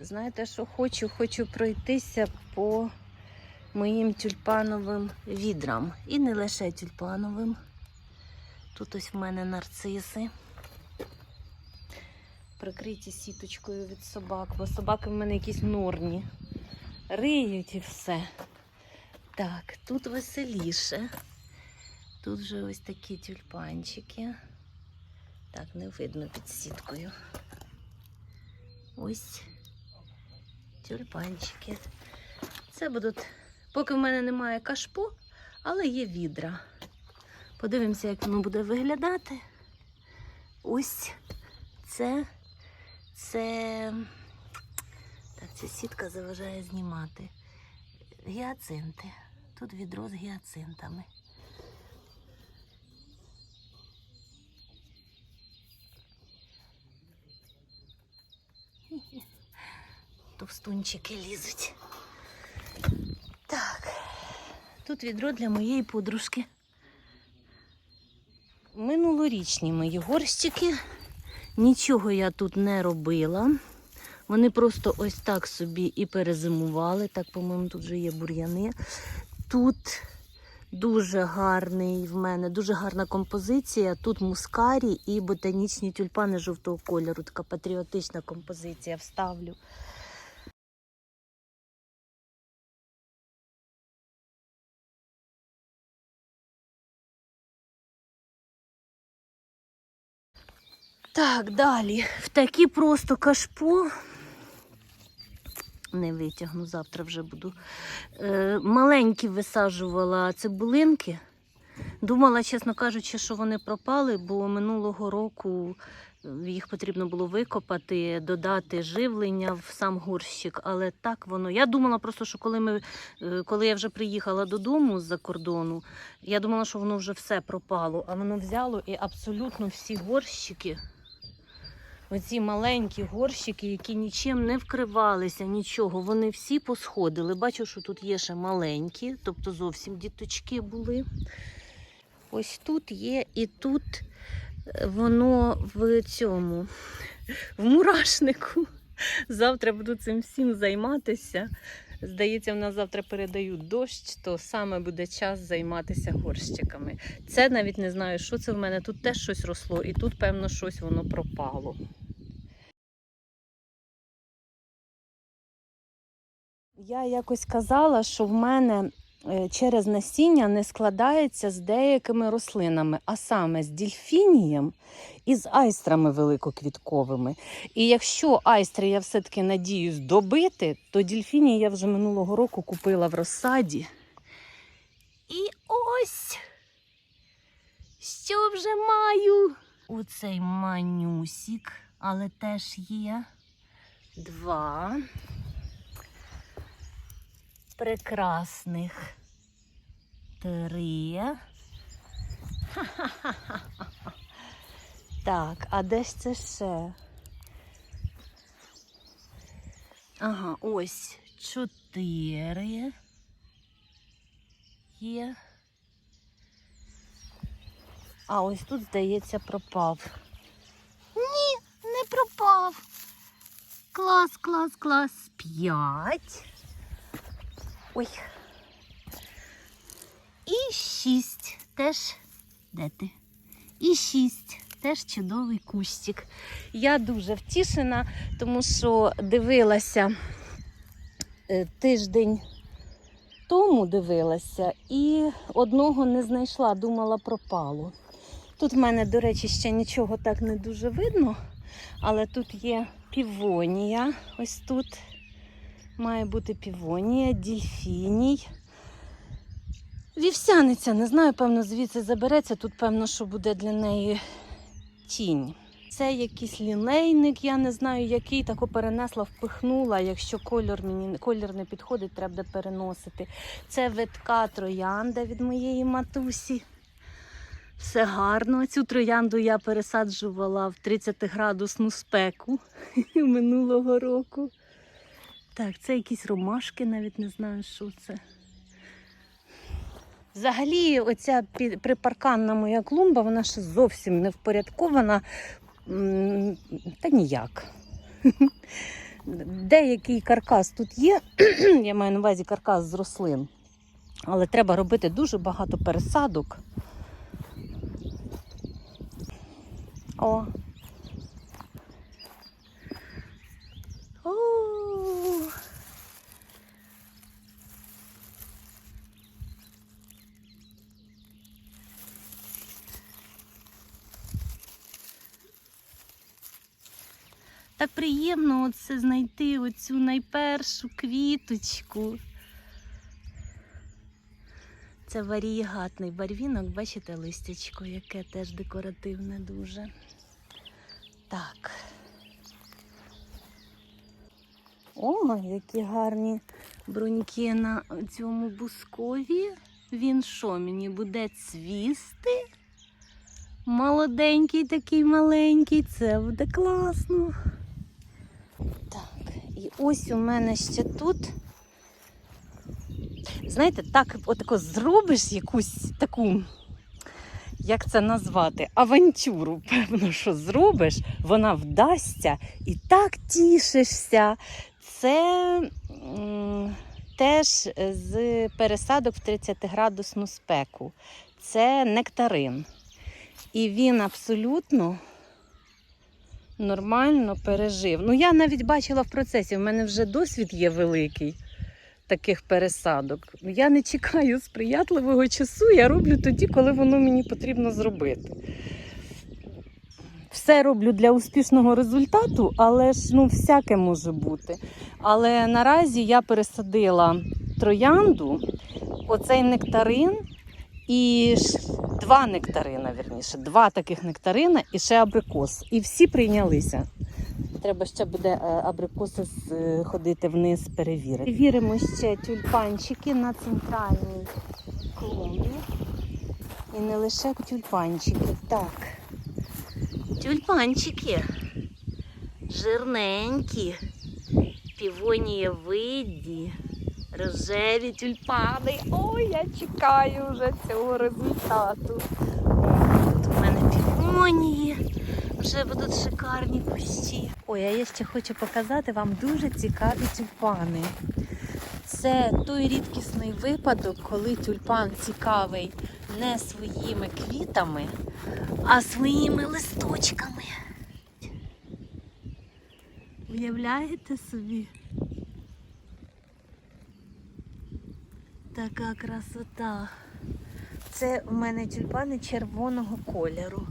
знаєте, що хочу? Хочу пройтися по моїм тюльпановим відрам. І не лише тюльпановим. Тут ось в мене нарциси. Прикриті сіточкою від собак, бо собаки в мене якісь норні. Риють і все. Так, тут веселіше. Тут вже ось такі тюльпанчики. Так, не видно під сіткою. Ось тюльпанчики. Це будуть, поки в мене немає кашпо, але є відра. Подивимося, як воно буде виглядати. Ось це, це, так, ця сітка заважає знімати. Гіацинти. Тут відро з гіацинтами. Товстунчики лізуть. Так, тут відро для моєї подружки. Минулорічні мої горщики. Нічого я тут не робила. Вони просто ось так собі і перезимували. Так, по-моєму, тут вже є бур'яни. Тут дуже гарний в мене, дуже гарна композиція. Тут мускарі і ботанічні тюльпани жовтого кольору. Така патріотична композиція вставлю. Так, далі. В такі просто кашпо. Не витягну, завтра вже буду. Е, маленькі висаджувала цибулинки. Думала, чесно кажучи, що вони пропали, бо минулого року е, їх потрібно було викопати, додати живлення в сам горщик. Але так воно. Я думала просто, що коли ми, е, коли я вже приїхала додому з-за кордону, я думала, що воно вже все пропало, а воно взяло і абсолютно всі горщики. Оці маленькі горщики, які нічим не вкривалися, нічого, вони всі посходили. Бачу, що тут є ще маленькі, тобто зовсім діточки були. Ось тут є, і тут е, воно в цьому, в мурашнику. Завтра буду цим всім займатися. Здається, в нас завтра передають дощ, то саме буде час займатися горщиками. Це навіть не знаю, що це в мене. Тут теж щось росло, і тут, певно, щось воно пропало. Я якось казала, що в мене через насіння не складається з деякими рослинами, а саме з дільфінієм і з айстрами великоквітковими. І якщо айстри я все-таки надіюсь добити, то дільфінії я вже минулого року купила в розсаді. І ось що вже маю. Оцей манюсік, але теж є два прекрасних три. Ха-ха-ха-ха. Так, а де ж це ще? Ага, ось чотири є. А ось тут, здається, пропав. Ні, не пропав. Клас, клас, клас. П'ять. Ой. І шість. Теж де ти? І шість. Теж чудовий кустик. Я дуже втішена, тому що дивилася е, тиждень тому дивилася і одного не знайшла, думала, пропало. Тут в мене, до речі, ще нічого так не дуже видно, але тут є півонія. Ось тут має бути півонія, дільфіній. Вівсяниця, не знаю, певно, звідси забереться. Тут, певно, що буде для неї тінь. Це якийсь лінейник, я не знаю який, тако перенесла, впихнула. Якщо кольор мені колір не підходить, треба переносити. Це витка троянда від моєї матусі. Все гарно. Цю троянду я пересаджувала в 30-градусну спеку минулого року. Так, це якісь ромашки, навіть не знаю, що це. Взагалі, оця припарканна моя клумба, вона ще зовсім не впорядкована. Та ніяк. деякий каркас тут є. Я маю на увазі каркас з рослин. Але треба робити дуже багато пересадок. О. Так приємно оце знайти оцю найпершу квіточку. Це варієгатний барвінок, бачите листячко, яке теж декоративне дуже. Так. О, які гарні бруньки на цьому бускові. Він що, мені буде цвісти? Молоденький такий маленький, це буде класно. Так, і ось у мене ще тут. Знаєте, так отако зробиш якусь таку, як це назвати, авантюру, певно, що зробиш, вона вдасться і так тішишся. Це м, теж з пересадок в 30-градусну спеку. Це нектарин. І він абсолютно нормально пережив. Ну, я навіть бачила в процесі, в мене вже досвід є великий таких пересадок. Я не чекаю сприятливого часу, я роблю тоді, коли воно мені потрібно зробити. Все роблю для успішного результату, але ж ну, всяке може бути. Але наразі я пересадила троянду, оцей нектарин і два нектарина, вірніше, два таких нектарина і ще абрикос. І всі прийнялися. Треба ще буде е, абрикоси е, ходити вниз, перевірити. Перевіримо ще тюльпанчики на центральній клумбі. І не лише тюльпанчики. Так. Тюльпанчики. Жирненькі, півонієвидні, рожеві тюльпани. Ой, я чекаю вже цього результату. Тут у мене півонії. Вже будуть шикарні кущі. Ой, а я ще хочу показати вам дуже цікаві тюльпани. Це той рідкісний випадок, коли тюльпан цікавий не своїми квітами, а своїми листочками. Уявляєте собі? Така красота. Це в мене тюльпани червоного кольору.